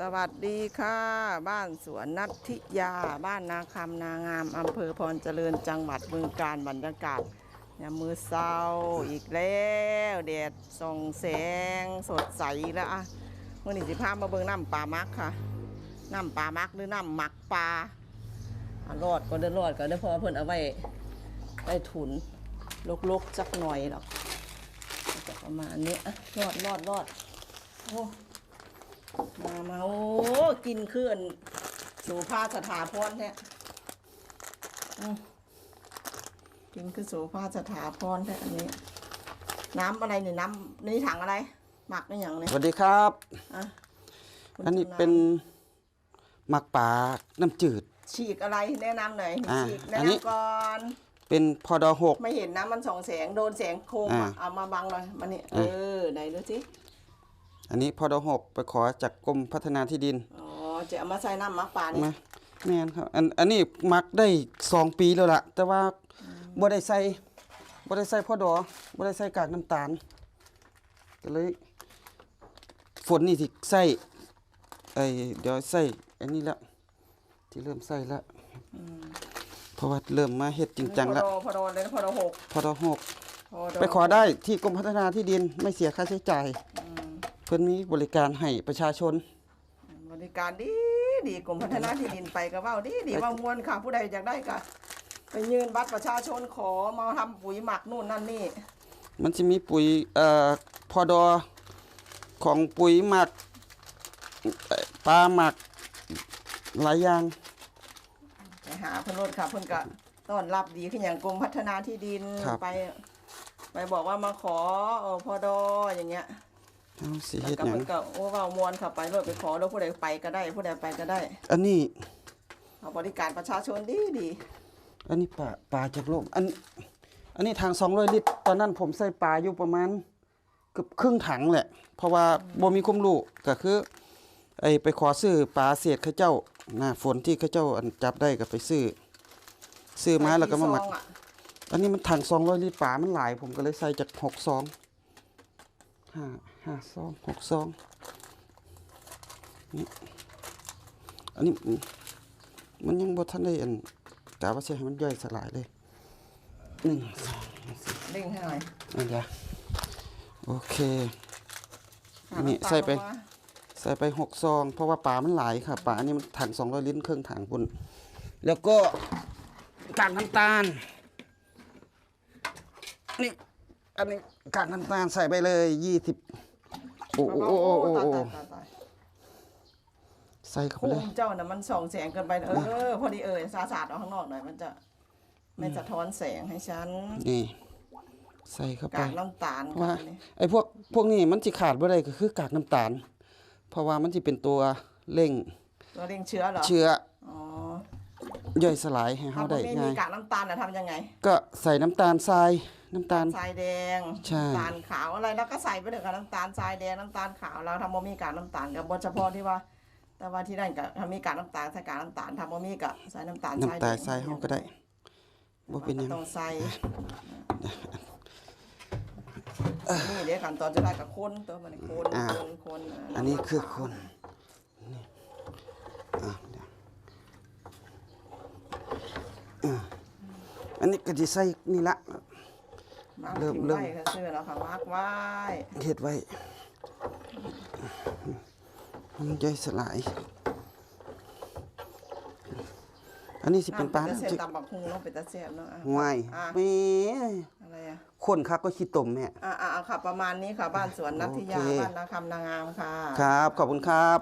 สวัสดีค่ะ บ้านสวนนัทธิยา บ้านนาคำนางามอำเภอพรเจริญจังหวัดบึงกาฬบรรยากาศยามมือเศร้าอีกแล้วแดดส่องแสงสดใสแล้วอะเมื่อนี้สิพามาเบิ่งน้ำปลามักค่ะน้ำปลามักหรือน้ำหมักปลาอะรอดก็เดินรอดก็ได้เพอเพิ่นเอาไว้ไว้ถุนลกๆจักหน่อยหรอกประมาณนี้อะรอดรอดรอดโอ้ มามาโอ้กินขึ้นสู่ภาสถาพรแท้อืมกินคือสู่ภาสถาพรแท้อันนี้ น้ำอะไรเนี่ยน้ำนี่ถังอะไร หมักนี่อย่างเนี้สวัสดีครับอะคุณอันนี้ชำาญเป็นหมักป่าน้ำจืด ฉีกอะไรแนะนำหน่อยอะฉีกแนะอันนี้ นำก่อน เป็นพอดอหก ไม่เห็นนะมันส่องแสงโดนแสงโคมอะอะเอามาบังหน่อยมานี่เออไหนดูสิ อันนี้พอดอหกไปขอจากกรมพัฒนาที่ดินอ๋อจะเอามาใส่น้ำหมักปลานี่มาแม่นครับอันอันนี้หมักได้สองปีแล้วล่ะ แต่ว่าบ่ได้ใส่บ่ได้ใส่พอดอบ่ได้ใส่กากน้ำตาลก็เลยฝนนี่สิใส่ไอเดี๋ยวใส่อันนี้ละที่เริ่มใส่ละเพราะว่าเริ่มมาเฮ็ดจริงจังพอละโดพอโดเลยนะพอโดหกพอดอหกพอโดไปขอได้ที่กรมพัฒนาที่ดินไม่เสียค่าใช้จ่าย เพิ่นมีบริการให้ประชาชน บริการดีดีกรมพัฒนาที่ดินไปก็เว่าดีดีว่ามวนค่ะผู้ใดอยากได้ก็ไปยืนบัตรประชาชนขอมาทำปุ๋ยหมักนู่นนั่นนี่ มันจะมีปุ๋ยเอ่อพอดอของปุ๋ยหมักเอ่อปลาหมักหลายอย่าง ไปหาเพิ่นรถค่ะเพิ่นก็ต้อนรับดีขึ้นอย่างกรมพัฒนาที่ดินไป ไปบอกว่ามาขอเออพอดออย่างเงี้ย เอาสิแล้วเฮ็ดก็หยัเพิ่งนก็โอ้เว้ามวนค่ะไปรถไปขอแล้วผู้ใดไปก็ได้ ผู้ใดไปก็ได้อันนี้ เอาบริการประชาชนดีดีอันนี้ปลาปลาจากโลกอัน อันนี้ทาง200ลิตร ตอนนั้นผมใส่ปลาอยู่ประมาณเกือบครึ่งถังแหละ เพราะว่าบ่มีความรู้ก็คือ ไอ้ไปขอซื้อปลาเศษเขาเจ้าหน้าฝนที่เขาเจ้าอันจับได้ก็ไปซื้อ ซื้อมาแล้วก็มาหมัก ใส่ซองอะอันนี้มันถังสองร้อยลิตรป่ามันหลาย ผมก็เลยใส่จากหกซอง ห้าห้าซองหกซองนี่อันนี้มันมันยังบ่ทันได้อันกะว่าสิให้มันย่อยสลายเลยหนึ่งสองเร่งให้หน่อยอันเดียวโอเคหานี่ำตาลใส่ไปลงมาใส่ไปหกซอง เพราะว่าปลามันหลายค่ะปลาอันนี้มันถังสองร้อยลิตรครึ่งถังปุ่นแล้วก็กากน้ำตาลนี่ อันนี้กากน้ำตาลใส่ไปเลยยี่สิบโอ้โอ้โอ้โอ้โอ้ตายโอ้ตายตายตายใส่เข้าภูไปเลย มิเจ้าน่ะมันส่องแสงเกินไปเออ พอดีเออสาสาดออกข้างนอกหน่อยมันจะไม่สะท้อนแสงให้ฉันนี่ ใส่เข้าไป กากน้ำตาลว่าค่ะนี่ไอ้พวกพวกนี้มันสิขาดบ่ได้ก็คือกากน้ำตาล เพราะว่ามันสิเป็นตัวเร่งตัวเร่งเชื้อเหรอเชื้ออ๋ย่อยสลายให้ถ้าเฮาไม่ได้มีง่าย กากน้ำตาลน่ะทำยังไง ก็ใส่น้ำตาลทราย น้ำตาล ทรายแดงใช่ น้ำตาลขาวอะไรแล้วก็ใส่ไปเลยกับน้ำตาลทรายแดงน้ำตาลขาวแล้วทำบ่มีกากน้ำตาลกับบเฉพาะที่ว่า แต่ว่าที่นั่นก็ทำมีกากน้ำตาลใส่กากน้ำตาลทำบ่มีก็ใส่น้ำตาลทรายน้ำตาลทรายเฮาก็ได้บ่เป็นหยังต้องใส่นี่เดี๋ยวขั้นตอนจะได้กับคนตัวมันคนอ่า คนคนเอันนี้คือคนนี่อะเดี๋ยวอะอันนี้ก็จะใส่นี่ละ มาร์คเริ่มทิ้งเริ่มไว้ค่ะซื้อแล้วค่ะมาร์กไว้เฮ็ดไว้มันย่อยสลาย อันนี้สิเป็นปลาน้ำน้ำเส้นจืดตำบักหุ่งเนาะเป็นตะเสียบเนาะอะห่วยอะแหม่อะไรอะคนคักก็ขี้ตมแม่อะอะเอาค่ะ ประมาณนี้ค่ะ บ้านสวนนัทธิยาโอเคบ้านนาคำนางามค่ะ ครับ ขอบคุณครับ